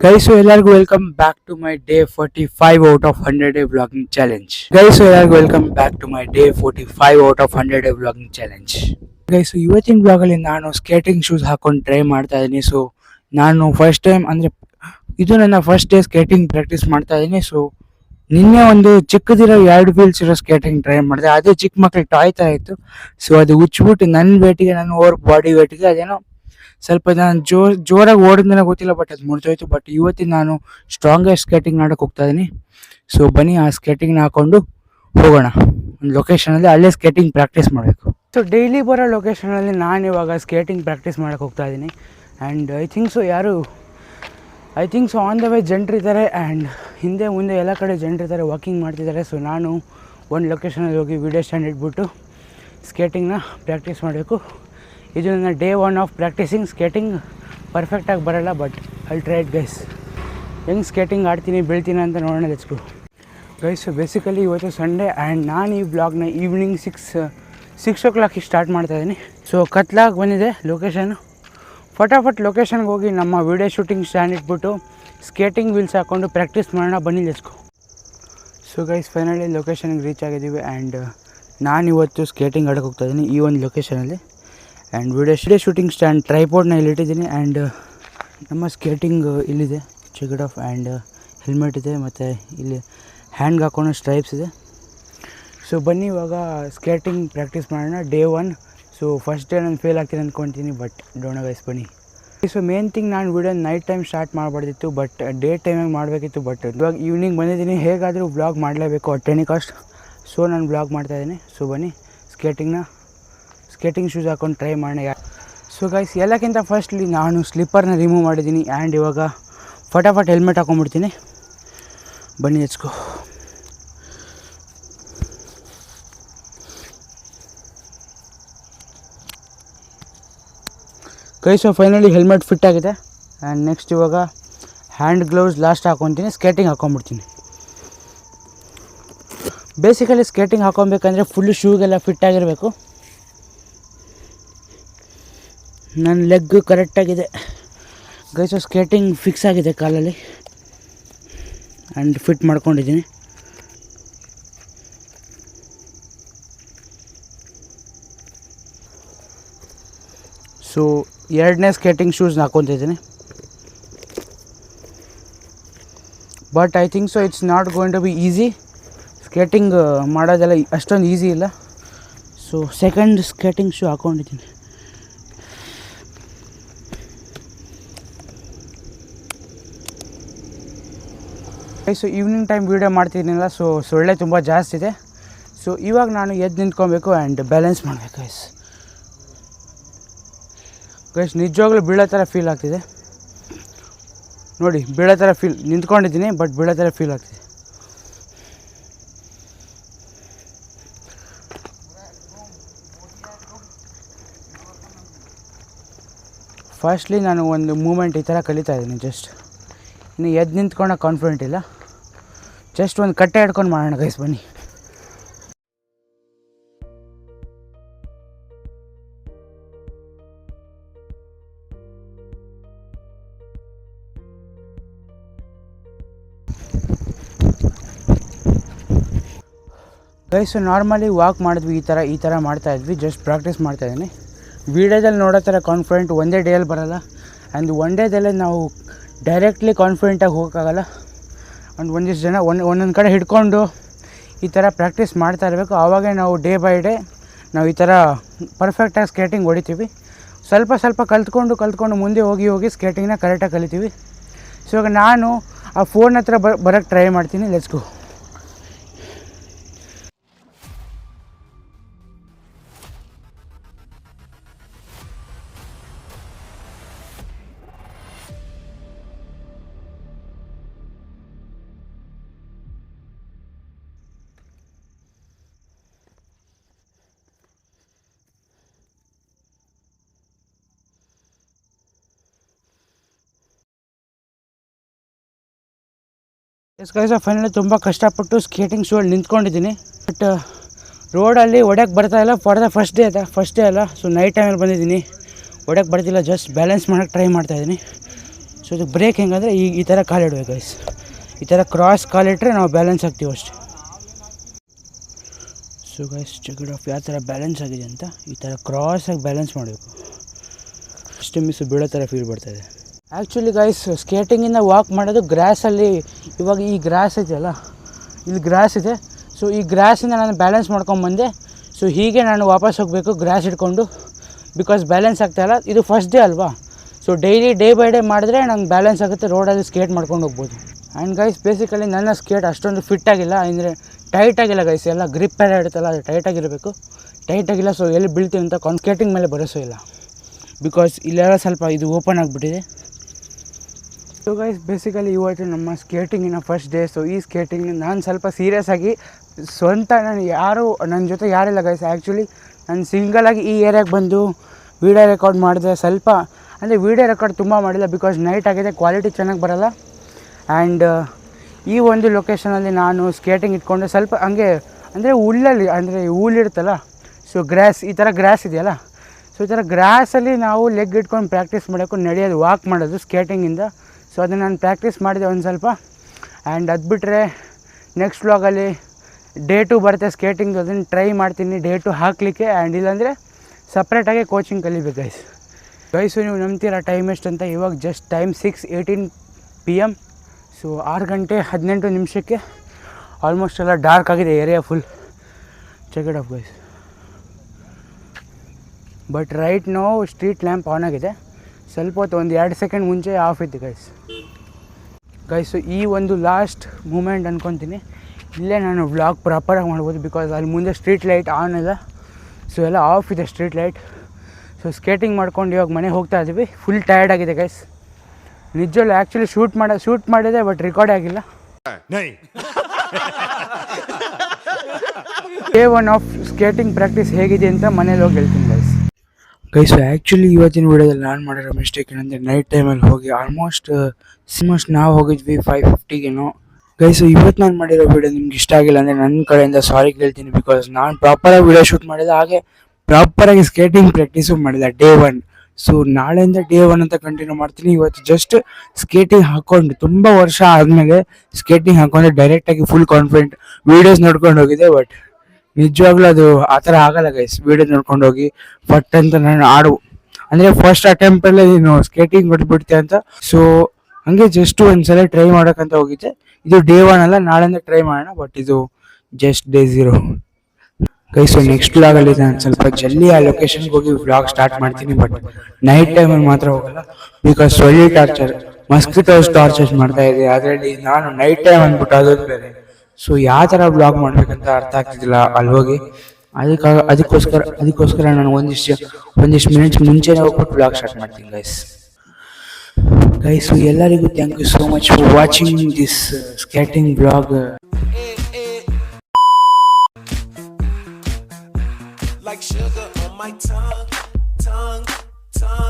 Guys ಎಲ್ಲರಿಗೂ welcome back to my day forty five out of hundred day vlogging challenge guys ಎಲ್ಲರಿಗೂ welcome back to my day forty five out of hundred day vlogging challenge guys ಇವತ್ತಿನ ಬ್ಲಾಗಲ್ಲಿ ನಾನು skating shoes ಹಾಕೊಂಡು try ಮಾಡ್ತಾ ಇದ್ದೀನಿ. So ನಾನು first time ಅಂದರೆ, ಇದು ನನ್ನ ಫಸ್ಟ್ ಡೇ ಸ್ಕೇಟಿಂಗ್ ಪ್ರಾಕ್ಟೀಸ್ ಮಾಡ್ತಾ ಇದ್ದೀನಿ. ಸೊ ನಿನ್ನೆ ಒಂದು ಚಿಕ್ಕದಿರೋ ಎರಡು ವೀಲ್ಸ್ ಇರೋ ಸ್ಕೇಟಿಂಗ್ ಟ್ರೈ ಮಾಡಿದೆ. ಅದೇ ಚಿಕ್ಕ ಮಕ್ಳಿಗೆ ಟಾಯ್ ಥರ ಇತ್ತು. ಸೊ ಅದು ಉಚ್ಬಿಟ್ಟು ನನ್ನ ವೇಟಿಗೆ ನನ್ನ ಓವರ್ ಬಾಡಿ ವೇಟಿಗೆ ಅದೇನೋ ಸ್ವಲ್ಪ ನಾನು ಜೋ ಜೋರಾಗಿ ಓಡಿದ್ಮೇಲೆ ಗೊತ್ತಿಲ್ಲ ಬಟ್ ಅದು ಮುರಿದೋಯ್ತು. ಬಟ್ ಇವತ್ತಿನ ನಾನು ಸ್ಟ್ರಾಂಗೆಸ್ಟ್ ಸ್ಕೇಟಿಂಗ್ ಆಡೋಕೆ ಹೋಗ್ತಾ ಇದ್ದೀನಿ ಸೊ ಬನ್ನಿ, ಆ ಸ್ಕೇಟಿಂಗ್ನ ಹಾಕೊಂಡು ಹೋಗೋಣ. ಒಂದು ಲೊಕೇಶನಲ್ಲಿ ಅಲ್ಲೇ ಸ್ಕೇಟಿಂಗ್ ಪ್ರಾಕ್ಟೀಸ್ ಮಾಡಬೇಕು. ಸೊ ಡೈಲಿ ಬರೋ ಲೊಕೇಶನಲ್ಲಿ ನಾನು ಇವಾಗ ಸ್ಕೇಟಿಂಗ್ ಪ್ರಾಕ್ಟೀಸ್ ಮಾಡೋಕೆ ಹೋಗ್ತಾ ಇದ್ದೀನಿ ಆ್ಯಂಡ್ ಐ ಥಿಂಕ್ ಸೊ ಯಾರು I think so on the way ಜನರಿದ್ದಾರೆ ಆ್ಯಂಡ್ ಹಿಂದೆ ಮುಂದೆ ಎಲ್ಲ ಕಡೆ ಜನರಿದ್ದಾರೆ ವಾಕಿಂಗ್ ಮಾಡ್ತಿದ್ದಾರೆ ಸೊ ನಾನು ಒಂದು ಲೊಕೇಶನಲ್ಲಿ ಹೋಗಿ ವಿಡಿಯೋ ಸ್ಟ್ಯಾಂಡ್ ಇಟ್ಬಿಟ್ಟು ಸ್ಕೇಟಿಂಗ್ನ ಪ್ರಾಕ್ಟೀಸ್ ಮಾಡಬೇಕು. ಇದು ನನ್ನ day one of practicing skating ಪರ್ಫೆಕ್ಟಾಗಿ ಬರಲ್ಲ ಬಟ್ ಐ ಇಟ್ ಗೈಸ್ ಹೆಂಗೆ ಸ್ಕೇಟಿಂಗ್ ಆಡ್ತೀನಿ, ಬೀಳ್ತೀನಿ ಅಂತ ನೋಡೋಣ ಲೆಚ್ಕು ಗೈಸ್ ಬೇಸಿಕಲಿ ಇವತ್ತು ಸಂಡೇ ಆ್ಯಂಡ್ ನಾನು ಈ ಬ್ಲಾಗ್ನ ಈವ್ನಿಂಗ್ ಸಿಕ್ಸ್ ಸಿಕ್ಸ್ ಓ ಕ್ಲಾಕಿಗೆ ಸ್ಟಾರ್ಟ್ ಮಾಡ್ತಾ ಇದ್ದೀನಿ ಸೊ ಕತ್ಲಾಗಿ ಬಂದಿದೆ ಲೊಕೇಶನು ಫಟಾಫಟ್ ಲೊಕೇಶನ್ಗೆ ಹೋಗಿ ನಮ್ಮ ವೀಡಿಯೋ ಶೂಟಿಂಗ್ ಸ್ಟ್ಯಾಂಡ್ ಇಟ್ಬಿಟ್ಟು ಸ್ಕೇಟಿಂಗ್ ವೀಲ್ಸ್ ಹಾಕ್ಕೊಂಡು ಪ್ರಾಕ್ಟೀಸ್ ಮಾಡೋಣ, ಬನ್ನಿ let's go so guys finally ಲೊಕೇಶನ್ಗೆ reach ಆಗಿದ್ದೀವಿ ಆ್ಯಂಡ್ ನಾನು ಇವತ್ತು ಸ್ಕೇಟಿಂಗ್ ಆಡೋಕೆ ಹೋಗ್ತಾ ಇದ್ದೀನಿ ಈ ಒಂದು ಲೊಕೇಶನಲ್ಲಿ and video studio shooting stand ಟ್ರೈಪೋರ್ಡ್ನ ಇಲ್ಲಿಟ್ಟಿದ್ದೀನಿ ಆ್ಯಂಡ್ ನಮ್ಮ ಸ್ಕೇಟಿಂಗ್ ಇಲ್ಲಿದೆ. ಚೆಕ್ ಆಫ್ ಆ್ಯಂಡ್ ಹೆಲ್ಮೆಟ್ ಇದೆ. ಮತ್ತು ಇಲ್ಲಿ ಹ್ಯಾಂಡ್ಗೆ ಹಾಕೊಂಡು ಸ್ಟ್ರೈಪ್ಸ್ ಇದೆ. ಸೊ ಬನ್ನಿ ಇವಾಗ ಸ್ಕೇಟಿಂಗ್ ಪ್ರಾಕ್ಟೀಸ್ ಮಾಡೋಣ. Day one so first day ನಾನು ಫೇಲ್ ಆಗ್ತೀನಿ ಅಂದ್ಕೊತೀನಿ ಬಟ್ ಡೋಣ ವೈಸ್ ಬನ್ನಿ. ಸೊ ಮೇನ್ ಥಿಂಗ್ ನಾನು ವಿಡಿಯೋ ನೈಟ್ ಟೈಮ್ ಸ್ಟಾರ್ಟ್ ಮಾಡಬಾರ್ದಿತ್ತು ಬಟ್ ಡೇ ಟೈಮಾಗಿ ಮಾಡಬೇಕಿತ್ತು ಬಟ್ ಇವಾಗ ಈವ್ನಿಂಗ್ ಬಂದಿದ್ದೀನಿ. ಹೇಗಾದರೂ ಬ್ಲಾಗ್ ಮಾಡಲೇಬೇಕು ಅಟ್ ಎನಿ ಕಾಸ್ಟ್ ಸೊ ನಾನು ಬ್ಲಾಗ್ ಮಾಡ್ತಾಯಿದ್ದೀನಿ ಸೊ ಬನ್ನಿ ಸ್ಕೇಟಿಂಗ್ನ ಸ್ಕೇಟಿಂಗ್ ಶೂಸ್ ಹಾಕೊಂಡು ಟ್ರೈ ಮಾಡೋಣ ಸೊ ಗೈಸ್ ಎಲ್ಲಕ್ಕಿಂತ ಫಸ್ಟ್ಲಿ ನಾನು ಸ್ಲಿಪ್ಪರ್ನ ರಿಮೂವ್ ಮಾಡಿದ್ದೀನಿ ಆ್ಯಂಡ್ ಇವಾಗ ಫಟಾಫಟ್ ಹೆಲ್ಮೆಟ್ ಹಾಕೊಂಡ್ಬಿಡ್ತೀನಿ. ಬನ್ನಿ ಹೆಚ್ಕೋ ಕೈ ಸೊ ಫೈನಲಿ ಹೆಲ್ಮೆಟ್ ಫಿಟ್ ಆಗಿದೆ. ಆ್ಯಂಡ್ ನೆಕ್ಸ್ಟ್ ಇವಾಗ ಹ್ಯಾಂಡ್ ಗ್ಲೌಸ್ ಲಾಸ್ಟ್ ಹಾಕೊತೀನಿ ಸ್ಕೇಟಿಂಗ್ ಹಾಕೊಂಡ್ಬಿಡ್ತೀನಿ. ಬೇಸಿಕಲಿ ಸ್ಕೇಟಿಂಗ್ ಹಾಕೊಬೇಕಂದ್ರೆ ಫುಲ್ ಶೂಗೆಲ್ಲ ಫಿಟ್ ಆಗಿರಬೇಕು. ನನ್ನ ಲೆಗ್ ಕರೆಕ್ಟಾಗಿದೆ ಗೈಸು ಸ್ಕೇಟಿಂಗ್ ಫಿಕ್ಸ್ ಆಗಿದೆ ಕಾಲಲ್ಲಿ. ಆ್ಯಂಡ್ ಫಿಟ್ ಮಾಡ್ಕೊಂಡಿದ್ದೀನಿ. ಸೊ ಎರಡನೇ ಸ್ಕೇಟಿಂಗ್ ಶೂಸ್ನ ಹಾಕೊತಿದ್ದೀನಿ but I think so it's not going to be easy skating ಮಾಡೋದೆಲ್ಲ ಅಷ್ಟೊಂದು ಈಸಿ ಇಲ್ಲ. ಸೊ ಸೆಕೆಂಡ್ ಸ್ಕೇಟಿಂಗ್ ಶೂ ಹಾಕ್ಕೊಂಡಿದ್ದೀನಿ. ಸೊ ಈವ್ನಿಂಗ್ ಟೈಮ್ ವೀಡಿಯೋ ಮಾಡ್ತಿದ್ದೀನಲ್ಲ ಸೊ ಸೊಳ್ಳೆ ತುಂಬ ಜಾಸ್ತಿ ಇದೆ. ಸೊ ಇವಾಗ ನಾನು ಎದ್ದು ನಿಂತ್ಕೊಬೇಕು ಆ್ಯಂಡ್ ಬ್ಯಾಲೆನ್ಸ್ ಮಾಡಬೇಕು ಗೈಸ್ ಗೈಸ್ ನಿಜವಾಗ್ಲೂ ಬೀಳೋ ಥರ ಫೀಲ್ ಆಗ್ತಿದೆ. ನೋಡಿ, ಬೀಳೋ ಥರ ಫೀಲ್ ನಿಂತ್ಕೊಂಡಿದ್ದೀನಿ ಬಟ್ ಬೀಳೋ ಥರ ಫೀಲ್ ಆಗ್ತಿದೆ. ಫಸ್ಟ್ಲಿ ನಾನು ಒಂದು ಮೂಮೆಂಟ್ ಈ ಥರ ಕಲಿತಾ ಇದ್ದೀನಿ ಜಸ್ಟ್ ಇನ್ನು ಎದ್ದು ನಿಂತ್ಕೊಂಡ ಕಾನ್ಫಿಡೆಂಟ್ ಇಲ್ಲ? ಜಸ್ಟ್ ಒಂದು ಕಟ್ಟೆ ಹಿಡ್ಕೊಂಡು ಮಾಡೋಣ ಗೈಸ್ ಬನ್ನಿ. ಗೈಸು ನಾರ್ಮಲಿ ವಾಕ್ ಮಾಡಿದ್ವಿ, ಈ ಥರ ಈ ಥರ ಮಾಡ್ತಾ ಇದ್ವಿ ಜಸ್ಟ್ ಪ್ರಾಕ್ಟೀಸ್ ಮಾಡ್ತಾ ಇದ್ದೀನಿ ವೀಡಿಯೋದಲ್ಲಿ ನೋಡೋ ಥರ ಕಾನ್ಫಿಡೆಂಟ್ ಒಂದೇ ಡೇಯಲ್ಲಿ ಬರೋಲ್ಲ. ಆ್ಯಂಡ್ ಒನ್ ಡೇದಲ್ಲೇ ನಾವು ಡೈರೆಕ್ಟ್ಲಿ ಕಾನ್ಫಿಡೆಂಟಾಗಿ ಹೋಗೋಕ್ಕಾಗಲ್ಲ. ಒಂದು ಒಂದಿಷ್ಟು ಜನ ಒಂದು ಒಂದೊಂದು ಕಡೆ ಹಿಡ್ಕೊಂಡು ಈ ಥರ ಪ್ರಾಕ್ಟೀಸ್ ಮಾಡ್ತಾ ಇರಬೇಕು. ಆವಾಗೇ ನಾವು ಡೇ ಬೈ ಡೇ ನಾವು ಈ ಥರ ಪರ್ಫೆಕ್ಟಾಗಿ ಸ್ಕೇಟಿಂಗ್ ಹೊಡಿತೀವಿ. ಸ್ವಲ್ಪ ಸ್ವಲ್ಪ ಕಲ್ತ್ಕೊಂಡು ಕಲ್ತ್ಕೊಂಡು ಮುಂದೆ ಹೋಗಿ ಹೋಗಿ ಸ್ಕೇಟಿಂಗ್ನ ಕರೆಕ್ಟಾಗಿ ಕಲಿತೀವಿ. ಸೊ ಇವಾಗ ನಾನು ಆ ಫೋನ್ ಹತ್ರ ಬರೋಕ್ಕೆ ಟ್ರೈ ಮಾಡ್ತೀನಿ. Let's go yes guys finally ತುಂಬ ಕಷ್ಟಪಟ್ಟು ಸ್ಕೇಟಿಂಗ್ ಶೂ ನಿಂತ್ಕೊಂಡಿದ್ದೀನಿ. ಬಟ್ ರೋಡಲ್ಲಿ ಒಡೆಯಕ್ಕೆ ಬರ್ತಾ ಇಲ್ಲ ಫಾರ್ ಫಸ್ಟ್ ಡೇ ಅದ ಫಸ್ಟ್ ಡೇ ಅಲ್ಲ. ಸೊ ನೈಟ್ ಟೈಮಲ್ಲಿ ಬಂದಿದ್ದೀನಿ. ಒಡೆಯಕ್ಕೆ ಬರ್ತಿಲ್ಲ ಜಸ್ಟ್ ಬ್ಯಾಲೆನ್ಸ್ ಮಾಡೋಕ್ಕೆ ಟ್ರೈ ಮಾಡ್ತಾಯಿದ್ದೀನಿ ಸೊ ಇದು ಬ್ರೇಕ್ ಹೆಂಗಂದರೆ ಈ ಈ ಥರ ಕಾಲಿಡ್ಬೇಕು ಗೈಸ್ ಈ ಥರ ಕ್ರಾಸ್ ಕಾಲಿಟ್ರೆ ನಾವು ಬ್ಯಾಲೆನ್ಸ್ ಆಗ್ತೀವಿ ಅಷ್ಟೇ. ಸೊ ಗೈಸ್ ಚೆಕ್ ಆಫ್ ಯಾವ ಥರ ಬ್ಯಾಲೆನ್ಸ್ ಆಗಿದೆ ಅಂತ ಈ ಥರ ಕ್ರಾಸಾಗಿ ಬ್ಯಾಲೆನ್ಸ್ ಮಾಡಬೇಕು. ಅಷ್ಟು ಮಿಸ್ ಬೀಳೋ ಥರ ಫೀಲ್ ಬರ್ತಾಯಿದೆ ಆ್ಯಕ್ಚುಲಿ ಗೈಸ್ ಸ್ಕೇಟಿಂಗಿಂದ ವಾಕ್ ಮಾಡೋದು ಗ್ರಾಸಲ್ಲಿ ಇವಾಗ ಈ ಗ್ರಾಸ್ ಇದೆಯಲ್ಲ ಇಲ್ಲಿ ಗ್ರಾಸ್ ಇದೆ. ಸೊ ಈ ಗ್ರಾಸಿಂದ ನಾನು ಬ್ಯಾಲೆನ್ಸ್ ಮಾಡ್ಕೊಂಬಂದೆ ಸೊ ಹೀಗೆ ನಾನು ವಾಪಸ್ ಹೋಗಬೇಕು ಗ್ರಾಸ್ ಇಟ್ಕೊಂಡು ಬಿಕಾಸ್ ಬ್ಯಾಲೆನ್ಸ್ ಆಗ್ತಾಯಿಲ್ಲ ಇದು ಫಸ್ಟ್ ಡೇ ಅಲ್ವಾ? So daily day by day ಮಾಡಿದ್ರೆ ನಂಗೆ ಬ್ಯಾಲೆನ್ಸ್ ಆಗುತ್ತೆ. ರೋಡಲ್ಲಿ ಸ್ಕೇಟ್ ಮಾಡ್ಕೊಂಡು ಹೋಗ್ಬೋದು. ಆ್ಯಂಡ್ ಗೈಸ್ ಬೇಸಿಕಲಿ ನನ್ನ ಸ್ಕೇಟ್ ಅಷ್ಟೊಂದು ಫಿಟ್ ಆಗಿಲ್ಲ. ಅಂದರೆ ಟೈಟ್ ಆಗಿಲ್ಲ ಗೈಸ್ ಎಲ್ಲ ಗ್ರಿಪ್ ಎಲ್ಲ ಇರುತ್ತಲ್ಲ, ಅದು ಟೈಟ್ ಆಗಿಲ್ಲ ಸೊ ಎಲ್ಲಿ ಬೀಳ್ತೀವಿ ಅಂತ ಕಾನ್ ಸ್ಕೇಟಿಂಗ್ ಮೇಲೆ ಬರೋಸೋ ಇಲ್ಲ. ಬಿಕಾಸ್ ಇಲ್ಲೆಲ್ಲ ಸ್ವಲ್ಪ ಇದು ಓಪನ್ ಆಗಿಬಿಟ್ಟಿದೆ. ಸೊ ಗೈಸ್ ಬೇಸಿಕಲಿ ಇವತ್ತು ನಮ್ಮ ಸ್ಕೇಟಿಂಗಿನ ಫಸ್ಟ್ ಡೇ ಸೊ ಈ ಸ್ಕೇಟಿಂಗ್ ನಾನು ಸ್ವಲ್ಪ ಸೀರಿಯಸ್ ಆಗಿ ಸ್ವಂತ ನಾನು ಯಾರು ನನ್ನ ಜೊತೆ ಯಾರಿಲ್ಲ ಗೈಸ್ ಆ್ಯಕ್ಚುಲಿ ನಾನು ಸಿಂಗಲಾಗಿ ಈ ಏರಿಯಾಗೆ ಬಂದು ವೀಡಿಯೋ ರೆಕಾರ್ಡ್ ಮಾಡಿದೆ. ಸ್ವಲ್ಪ, ಅಂದರೆ ವೀಡಿಯೋ ರೆಕಾರ್ಡ್ ತುಂಬ ಮಾಡಿಲ್ಲ ಬಿಕಾಸ್ ನೈಟ್ ಆಗಿದೆ ಕ್ವಾಲಿಟಿ ಚೆನ್ನಾಗಿ ಬರಲ್ಲ. ಆ್ಯಂಡ್ ಈ ಒಂದು ಲೊಕೇಶನಲ್ಲಿ ನಾನು ಸ್ಕೇಟಿಂಗ್ ಇಟ್ಕೊಂಡು. ಸ್ವಲ್ಪ ಹಂಗೆ, ಅಂದರೆ ಹುಲ್ಲಲ್ಲಿ, ಅಂದರೆ ಹುಲ್ಲಿರುತ್ತಲ್ಲ ಸೊ ಗ್ರಾಸ್ ಈ ಥರ ಗ್ರಾಸ್ ಇದೆಯಲ್ಲ ಸೊ ಈ ಥರ ಗ್ರಾಸಲ್ಲಿ ನಾವು ಲೆಗ್ ಇಟ್ಕೊಂಡು ಪ್ರಾಕ್ಟೀಸ್ ಮಾಡೋಕ್ಕೂ ನಡೆಯೋದು ವಾಕ್ ಮಾಡೋದು ಸ್ಕೇಟಿಂಗಿಂದ ಸೊ ಅದನ್ನು ನಾನು ಪ್ರ್ಯಾಕ್ಟೀಸ್ ಮಾಡಿದೆ ಒಂದು ಸ್ವಲ್ಪ. ಆ್ಯಂಡ್ ಅದು ಬಿಟ್ಟರೆ ನೆಕ್ಸ್ಟ್ ವ್ಲಾಗಲ್ಲಿ ಡೇ ಟು ಬರುತ್ತೆ ಸ್ಕೇಟಿಂಗ್ ಅದನ್ನು ಟ್ರೈ ಮಾಡ್ತೀನಿ ಡೇ ಟು ಹಾಕಲಿಕ್ಕೆ. ಆ್ಯಂಡ್ ಇಲ್ಲಾಂದರೆ ಸಪ್ರೇಟಾಗಿ ಕೋಚಿಂಗ್ ಕಲಿಬೇಕು ಗೈಸ್ ಗೈಸು ನೀವು ನಂಬ್ತೀರಾ ಟೈಮ್ ಎಷ್ಟು ಅಂತ? ಇವಾಗ just time six eighteen P M so ಆರು ಗಂಟೆ ಹದಿನೆಂಟು ನಿಮಿಷಕ್ಕೆ ಆಲ್ಮೋಸ್ಟ್ ಎಲ್ಲ ಡಾರ್ಕ್ ಆಗಿದೆ area full check it off guys but right now street lamp on ಆಗಿದೆ. ಸ್ವಲ್ಪ ಹೊತ್ತು ಒಂದು ಎರಡು ಸೆಕೆಂಡ್ ಮುಂಚೆ ಆಫ್ ಇತ್ತು ಗೈಸ್ ಗೈಸು ಈ ಒಂದು ಲಾಸ್ಟ್ ಮೂಮೆಂಟ್ ಅಂದ್ಕೊತೀನಿ ಇಲ್ಲೇ ನಾನು ವ್ಲಾಗ್ ಪ್ರಾಪರಾಗಿ ಮಾಡ್ಬೋದು ಬಿಕಾಸ್ ಅಲ್ಲಿ ಮುಂದೆ ಸ್ಟ್ರೀಟ್ ಲೈಟ್ ಆನ್ ಇಲ್ಲ ಸೊ ಎಲ್ಲ ಆಫ್ ಇದೆ ಸ್ಟ್ರೀಟ್ ಲೈಟ್ ಸೊ ಸ್ಕೇಟಿಂಗ್ ಮಾಡ್ಕೊಂಡು ಇವಾಗ ಮನೆಗೆ ಹೋಗ್ತಾ ಇದ್ದೀವಿ ಫುಲ್ ಟಯರ್ಡ್ ಆಗಿದೆ ಗೈಸ್ ನಿಜವಲ್ಲೂ ಆ್ಯಕ್ಚುಲಿ ಶೂಟ್ ಮಾಡ ಶೂಟ್ ಮಾಡಿದೆ ಬಟ್ ರೆಕಾರ್ಡ್ ಆಗಿಲ್ಲ. Day one of skating practice ಹೇಗಿದೆ ಅಂತ ಮನೇಲಿ ಹೋಗಿ ಹೇಳ್ತೀನಿ. ಗೈಸ್ ಆ್ಯಕ್ಚುಲಿ ಇವತ್ತಿನ ವಿಡಿಯೋದಲ್ಲಿ ನಾನು ಮಾಡಿರೋ ಮಿಸ್ಟೇಕ್ ಏನಂದರೆ ನೈಟ್ ಟೈಮಲ್ಲಿ ಹೋಗಿ ಆಲ್ಮೋಸ್ಟ್ ಆಲ್ಮೋಸ್ಟ್ ನಾವು ಹೋಗಿದ್ವಿ ಫೈವ್ ಫಿಫ್ಟಿಗೇನೋ ಗೈಸ್ ಇವತ್ತು ನಾನು ಮಾಡಿರೋ ವಿಡಿಯೋ ನಿಮ್ಗೆ ಇಷ್ಟ ಆಗಿಲ್ಲ ಅಂದರೆ ನನ್ನ ಕಡೆಯಿಂದ ಸಾರಿ ಕೇಳ್ತೀನಿ ಬಿಕಾಸ್ ನಾನು ಪ್ರಾಪರಾಗಿ ವಿಡಿಯೋ ಶೂಟ್ ಮಾಡಿದೆ ಹಾಗೆ ಪ್ರಾಪರಾಗಿ ಸ್ಕೇಟಿಂಗ್ ಪ್ರಾಕ್ಟೀಸು ಮಾಡಿದೆ ಡೇ ಒನ್ ಸೊ ನಾಳೆಯಿಂದ ಡೇ ಒನ್ ಅಂತ ಕಂಟಿನ್ಯೂ ಮಾಡ್ತೀನಿ. ಇವತ್ತು ಜಸ್ಟ್ ಸ್ಕೇಟಿಂಗ್ ಹಾಕ್ಕೊಂಡು ತುಂಬ ವರ್ಷ ಆದಮೇಲೆ ಸ್ಕೇಟಿಂಗ್ ಹಾಕ್ಕೊಂಡು ಡೈರೆಕ್ಟಾಗಿ ಫುಲ್ ಕಾನ್ಫಿಡೆಂಟ್ ವೀಡಿಯೋಸ್ ನೋಡ್ಕೊಂಡು ಹೋಗಿದೆ ಬಟ್ ನಿಜವಾಗ್ಲೂ ಅದು ಆ ಥರ ಆಗಲ್ಲ ಗೈಸ್ ವಿಡಿಯೋ ನೋಡ್ಕೊಂಡು ಹೋಗಿ ಫಟ್ ಅಂತ ನಾನು ಆಡು. ಅಂದರೆ ಫಸ್ಟ್ ಅಟೆಂಪ್ಟಲ್ಲೇ ನೀನು ಸ್ಕೇಟಿಂಗ್ ಬಿಟ್ಬಿಡ್ತೀಯ ಅಂತ. ಸೊ ಹಂಗೆ ಜಸ್ಟ್ ಒಂದ್ಸಲ ಟ್ರೈ ಮಾಡೋಕ್ಕಂತ ಹೋಗಿದ್ದೆ. ಇದು ಡೇ ಒನ್ ಅಲ್ಲ, ನಾಳೆಯಿಂದ ಟ್ರೈ ಮಾಡೋಣ ಬಟ್ ಇದು just day zero guys next ವ್ಲಾಗಲ್ಲಿ ನಾನು ಸ್ವಲ್ಪ ಜಲ್ದಿ ಆ ಲೊಕೇಶನ್ಗೆ ಹೋಗಿ ವ್ಲಾಗ್ ಸ್ಟಾರ್ಟ್ ಮಾಡ್ತೀನಿ ಬಟ್ ನೈಟ್ ಟೈಮಲ್ಲಿ ಮಾತ್ರ ಹೋಗಲ್ಲ. ಬಿಕಾಸ್ ಸೊಳ್ಳೆ ಟಾರ್ಚರ್ ಮಸ್ಕಿಟೋಸ್ ಟಾರ್ಚರ್ ಮಾಡ್ತಾ ಇದೆ. ಅದರಲ್ಲಿ ನಾನು ನೈಟ್ ಟೈಮ್ ಅಂದ್ಬಿಟ್ಟು ಅದೊಂದು ಬೇರೆ. ಸೊ ಯಾವ ಥರ ಬ್ಲಾಗ್ ಮಾಡಬೇಕಂತ ಅರ್ಥ ಆಗ್ತಿದ್ದಿಲ್ಲ ಅಲ್ಲಿ ಹೋಗಿ ಅದಕ್ಕೆ ಅದಕ್ಕೋಸ್ಕರ ಅದಕ್ಕೋಸ್ಕರ ನಾನು ಒಂದಿಷ್ಟು ಒಂದಿಷ್ಟು ಮಿನಿಟ್ಸ್ ಮುಂಚೆನೇ ಹೋಗ್ಬಿಟ್ಟು ಬ್ಲಾಗ್ ಸ್ಟಾರ್ಟ್ ಮಾಡ್ತೀನಿ ಗೈಸ್ ಗೈಸ್ ಎಲ್ಲರಿಗೂ thank you so much for watching this skating blog like sugar on my tongue, tongue, tongue.